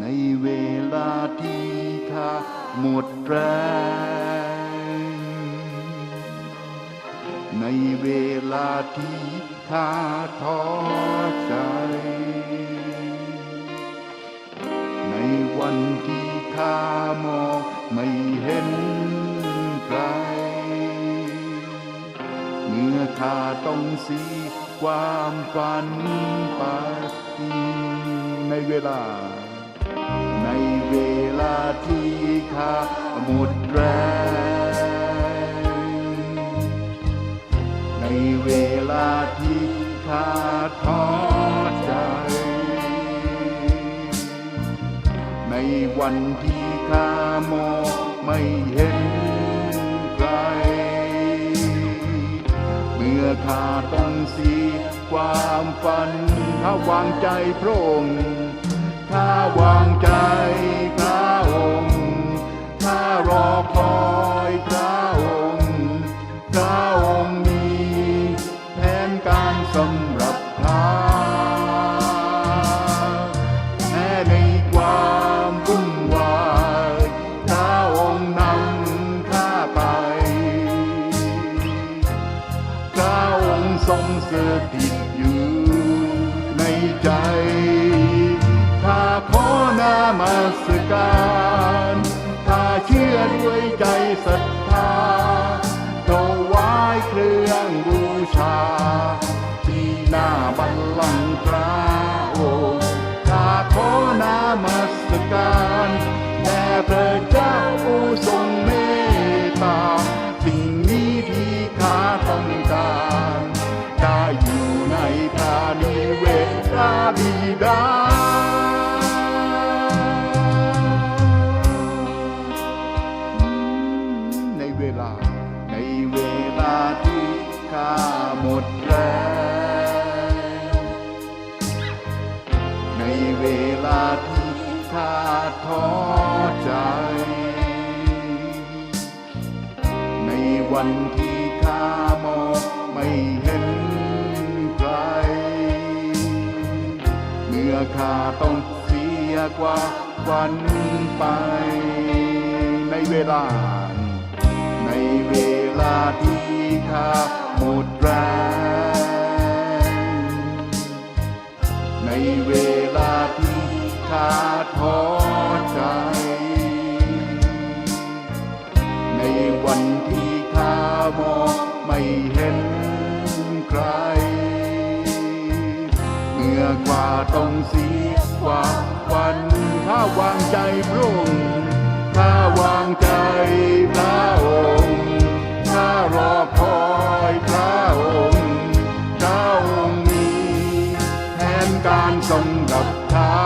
ในเวลาที่ข้าหมดแรงในเวลาที่ข้าท้อใจ ในวันที่ข้ามองไม่เห็นใครเมื่อข้าต้องเสียความฝันไปในเวลา ในเวลาที่ข้าหมดแรงในเวลาที่ข้าท้อใจ ในวันที่ข้ามองไม่เห็นใครเมื่อข้าต้องเสียความฝันถ้าวางใจพระองค์ ถ้าวางใจพระองค์ ถ้ารอคอย มาสการข้าเชื่อด้วยใจศรัทธาถวายเครื่องบูชา ที่หน้าบัลลังก์พระ ในเวลาที่ข้าหมดแรงในเวลาที่ข้าท้อใจ ในวันที่ข้ามองไม่เห็นใคร เมื่อข้าต้องเสียกว่าวันไปในเวลา เวลาที่ข้าหมดแรงในเวลาที่ข้าท้อใจ ในวันที่ข้ามองไม่เห็นใคร เมื่อกว่าต้องเสียกว่าวันถ้าวางใจพระองค์ถ้าวางใจ แผนการสำหรับข้า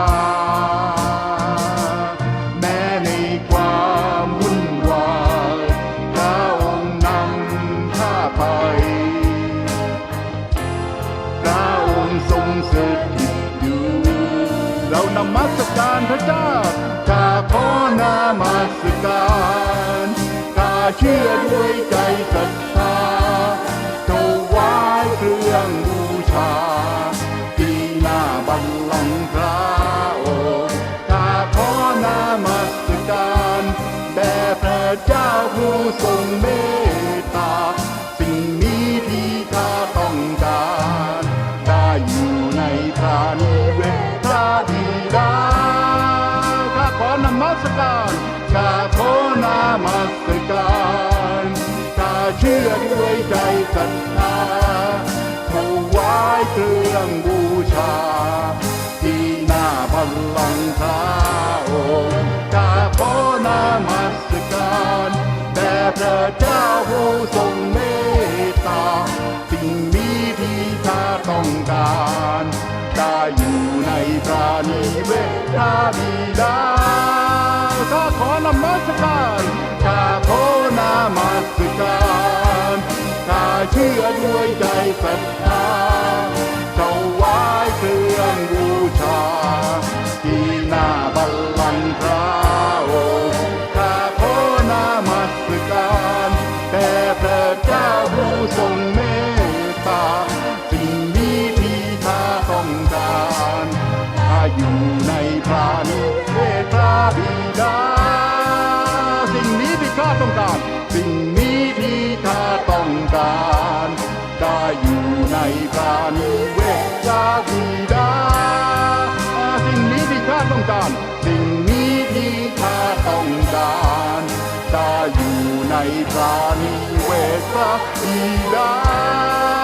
แม้ในความวุ่นวายพระองค์นำข้าไปพระองค์ทรงสถิตอยู่ เรานมัสการพระเจ้าข้าขอนมัสการข้าเชื่อด้วยใจศรัทธาถวายเครื่อง สการแด่พระเจ้าผู้ทรงเมตตา สิ่งนี้ที่ข้าต้องการ ได้อยู่ในพระนิเวศพระบิดาข้าขอนมัสการข้าขอนมัสการข้าเชื่อด้วยใจศรัทธาถวายเครื่อง พระเจ้าผู้ทรงเมตตา สิ่งนี้ที่ข้าต้องการได้อยู่ในพระนิเวศพระบิดาข้าขอนมัสการข้าขอนมัสการข้าเชื่อด้วยใจศรัทธา อยู่ในพระนิเวศพระบิดา สิ่งนี้ที่ข้าต้องการ สิ่งนี้ที่ข้าต้องการได้อยู่ในพระนิเวศพระบิดา สิ่งนี้ที่ข้าต้องการ สิ่งนี้ที่ข้าต้องการได้อยู่ในพระนิเวศพระบิดา